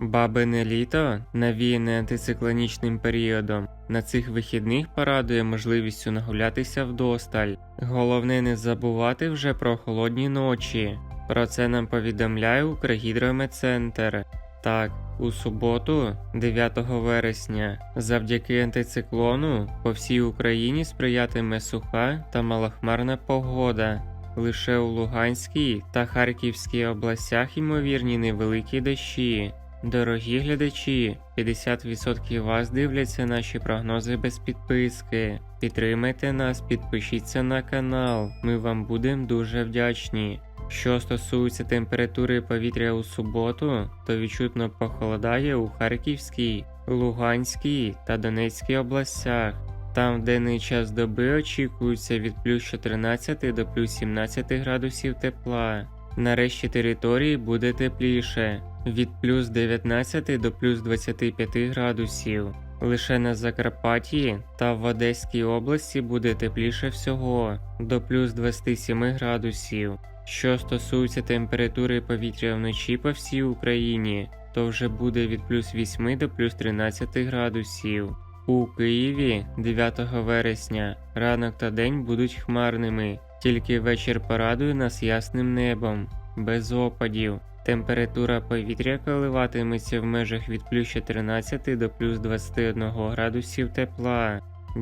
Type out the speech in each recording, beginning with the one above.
Бабине літо, навіяне антициклонічним періодом, на цих вихідних порадує можливістю нагулятися вдосталь. Головне не забувати вже про холодні ночі. Про це нам повідомляє Укргідрометцентр. Так, у суботу, 9 вересня, завдяки антициклону по всій Україні сприятиме суха та малохмарна погода. Лише у Луганській та Харківській областях ймовірні невеликі дощі. Дорогі глядачі, 50% вас дивляться наші прогнози без підписки. Підтримайте нас, підпишіться на канал, ми вам будемо дуже вдячні. Що стосується температури повітря у суботу, то відчутно похолодає у Харківській, Луганській та Донецькій областях. Там в денний час доби очікується від плюс 14 до плюс 17 градусів тепла. На решті території буде тепліше від плюс 19 до плюс 25 градусів. Лише на Закарпатті та в Одеській області буде тепліше всього до плюс 27 градусів. Що стосується температури повітря вночі по всій Україні, то вже буде від плюс 8 до плюс 13 градусів. У Києві 9 вересня ранок та день будуть хмарними, тільки вечір порадує нас ясним небом, без опадів. Температура повітря коливатиметься в межах від плюс 14 до плюс 21 градусів тепла.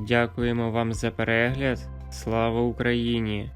Дякуємо вам за перегляд. Слава Україні!